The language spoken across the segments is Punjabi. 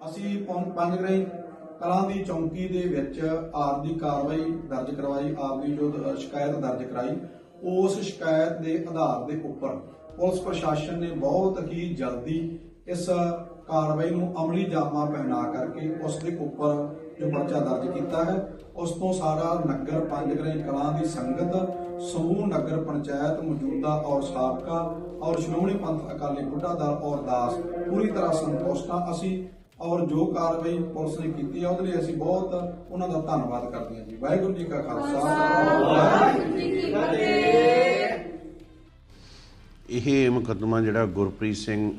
ਅਸੀਂ ਪੰ- ਪੰਜਗਰਾਈ ਕਲਾਂ ਦੀ ਚੌਂਕੀ ਦੇ ਵਿੱਚ ਆਪ ਦੀ ਕਾਰਵਾਈ ਦਰਜ ਕਰਵਾਈ ਆਪ ਦੀ ਜੋ ਸ਼ਿਕਾਇਤ ਦਰਜ ਕਰਾਈ, ਉਸ ਸ਼ਿਕਾਇਤ ਦੇ ਆਧਾਰ ਦੇ ਉੱਪਰ ਪੁਲਿਸ ਪ੍ਰਸ਼ਾਸਨ ਨੇ ਬਹੁਤ ਹੀ ਜਲਦੀ ਇਸ ਕਾਰਵਾਈ ਨੂੰ ਅਮਲੀ ਜਾਮਾ ਪਹਿਨਾ ਕਰਕੇ ਉਸ ਦੇ ਉੱਪਰ ਜੋ ਪਰਚਾ ਦਰਜ ਕੀਤਾ ਹੈ, ਉਸ ਤੋਂ ਸਾਰਾ ਨਗਰ ਪੰਜਗਰਾਈ ਕਲਾਂ ਦੀ ਸੰਗਤ, ਸਮੂਹ ਨਗਰ ਪੰਚਾਇਤ, ਮੌਜੂਦਾ ਔਰ ਸਾਬਕਾ ਔਰ ਸ਼੍ਰੋਮਣੀ ਪੰਥ ਅਕਾਲੀ ਬੁੱਢਾ ਦਲ ਔਰ ਦਾਸ ਪੂਰੀ ਤਰ੍ਹਾਂ ਸੰਤੁਸ਼ਟ ਹਾਂ। ਅਸੀਂ ਔਰ ਜੋ ਕਾਰਵਾਈ ਪੁਲਿਸ ਨੇ ਕੀਤੀ ਹੈ ਉਹਦੇ ਲਈ ਅਸੀਂ ਬਹੁਤ ਉਹਨਾਂ ਦਾ ਧੰਨਵਾਦ ਕਰਦੇ ਹਾਂ ਜੀ। ਵਾਹਿਗੁਰੂ ਜੀ ਕਾ ਖਾਲਸਾ। ਵਾਹਿਗੁਰੂ ਜੀ ਕੀ ਫਤਿਹ। ਇਹ ਮੁਕੱਦਮਾ ਜਿਹੜਾ ਗੁਰਪ੍ਰੀਤ ਸਿੰਘ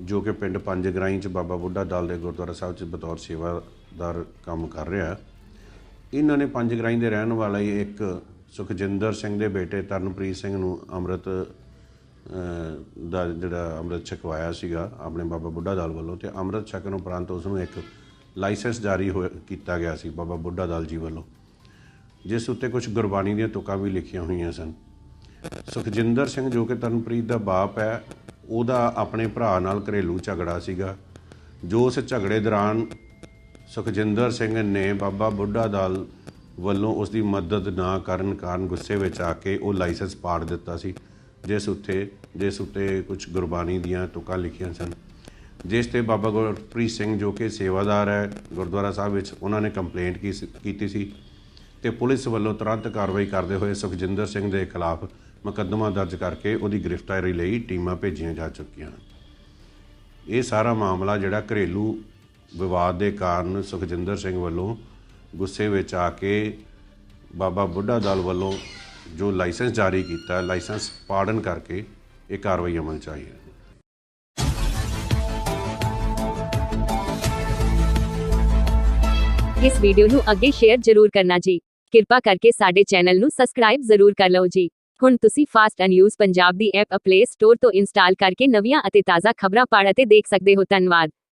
ਜੋ ਕਿ ਪਿੰਡ ਪੰਜਗਰਾਈ ਚ ਬਾਬਾ ਬੁੱਢਾ ਦਲ ਦੇ ਗੁਰਦੁਆਰਾ ਸਾਹਿਬ ਚ ਬਤੌਰ ਸੇਵਾਦਾਰ ਕੰਮ ਕਰ ਰਿਹਾ ਇਹਨਾਂ ਨੇ ਪੰਜਗਰਾਈ ਦੇ ਰਹਿਣ ਵਾਲੇ ਇੱਕ ਸੁਖਜਿੰਦਰ ਸਿੰਘ ਦੇ ਬੇਟੇ ਤਰਨਪ੍ਰੀਤ ਸਿੰਘ ਨੂੰ ਅੰਮ੍ਰਿਤ ਦਾ ਜਿਹੜਾ ਅੰਮ੍ਰਿਤ ਛਕਵਾਇਆ ਸੀਗਾ ਆਪਣੇ ਬਾਬਾ ਬੁੱਢਾ ਦਾਲ ਵੱਲੋਂ ਤੇ ਅੰਮ੍ਰਿਤ ਛਕਣ ਉਪਰੰਤ ਉਸ ਨੂੰ ਇੱਕ ਲਾਇਸੈਂਸ ਜਾਰੀ ਹੋਇਆ- ਕੀਤਾ ਗਿਆ ਸੀ ਬਾਬਾ ਬੁੱਢਾ ਦਾਲ ਜੀ ਵੱਲੋਂ। ਜਿਸ ਉੱਤੇ ਕੁਝ ਗੁਰਬਾਣੀ ਦੀਆਂ ਤੁਕਾਂ ਵੀ ਲਿਖੀਆਂ ਹੋਈਆਂ ਸਨ। ਸੁਖਜਿੰਦਰ ਸਿੰਘ ਜੋ ਕਿ ਤਰਨਪ੍ਰੀਤ ਦਾ ਬਾਪ ਹੈ, ਉਹਦਾ ਆਪਣੇ ਭਰਾ ਨਾਲ ਘਰੇਲੂ ਝਗੜਾ ਸੀਗਾ। ਜੋ ਉਸ ਝਗੜੇ ਦੌਰਾਨ ਸੁਖਜਿੰਦਰ ਸਿੰਘ ਨੇ ਬਾਬਾ ਬੁੱਢਾ ਦਾਲ ਵੱਲੋਂ ਉਸ ਦੀ ਮਦਦ ਨਾ ਕਰਨ ਕਾਰਨ ਗੁੱਸੇ ਵਿੱਚ ਆ ਕੇ ਉਹ ਲਾਇਸੈਂਸ ਪਾੜ ਦਿੱਤਾ ਸੀ। ਜਿਸ ਉੱਤੇ ਜਿਸ ਉੱਤੇ ਕੁਝ ਗੁਰਬਾਣੀ ਦੀਆਂ ਤੁਕਾਂ ਲਿਖੀਆਂ ਸਨ। ਜਿਸ ਤੇ ਬਾਬਾ ਗੁਰਪ੍ਰੀਤ ਸਿੰਘ ਜੋ ਕਿ ਸੇਵਾਦਾਰ ਹੈ, ਗੁਰਦੁਆਰਾ ਸਾਹਿਬ ਵਿੱਚ ਉਹਨਾਂ ਨੇ ਕੰਪਲੇਂਟ ਕੀ ਸੀ- ਕੀਤੀ ਸੀ ਤੇ ਪੁਲਿਸ ਵੱਲੋਂ ਤੁਰੰਤ ਕਾਰਵਾਈ ਕਰਦੇ ਹੋਏ ਸੁਖਜਿੰਦਰ ਸਿੰਘ ਦੇ ਖਿਲਾਫ ਮੁਕੱਦਮਾ ਦਰਜ ਕਰਕੇ ਉਹਦੀ ਗ੍ਰਿਫਤਾਰੀ ਲਈ ਟੀਮਾਂ ਭੇਜੀਆਂ ਜਾ ਚੁੱਕੀਆਂ ਹਨ। ਇਹ ਸਾਰਾ ਮਾਮਲਾ ਜਿਹੜਾ ਘਰੇਲੂ ਵਿਵਾਦ ਦੇ ਕਾਰਨ ਸੁਖਜਿੰਦਰ ਸਿੰਘ ਵੱਲੋਂ ਗੁੱਸੇ ਵਿੱਚ ਆ ਕੇ ਬਾਬਾ ਬੁੱਢਾ ਦਲ ਵੱਲੋਂ ਜੋ ਲਾਇਸੈਂਸ ਜਾਰੀ ਕੀਤਾ, ਲਾਇਸੈਂਸ ਪਾੜਨ ਕਰਕੇ ਇਹ ਕਾਰਵਾਈ ਅਮਲ ਚ ਆਈ ਹੈ। ਇਸ ਵੀਡੀਓ ਨੂੰ ਅੱਗੇ ਸ਼ੇਅਰ ਜ਼ਰੂਰ ਕਰਨਾ ਜੀ। ਕਿਰਪਾ ਕਰਕੇ ਸਾਡੇ ਚੈਨਲ ਨੂੰ ਸਬਸਕ੍ਰਾਈਬ ਜ਼ਰੂਰ ਕਰ ਲਓ ਜੀ। ਹੁਣ ਤੁਸੀਂ ਫਾਸਟ ਨਿਊਜ਼ ਪੰਜਾਬ ਦੀ ਐਪ ਪਲੇ ਸਟੋਰ ਤੋਂ ਇੰਸਟਾਲ ਕਰਕੇ ਨਵੀਆਂ ਅਤੇ ਤਾਜ਼ਾ ਖਬਰਾਂ ਪੜ੍ਹ ਅਤੇ ਦੇਖ ਸਕਦੇ ਹੋ। ਧੰਨਵਾਦ।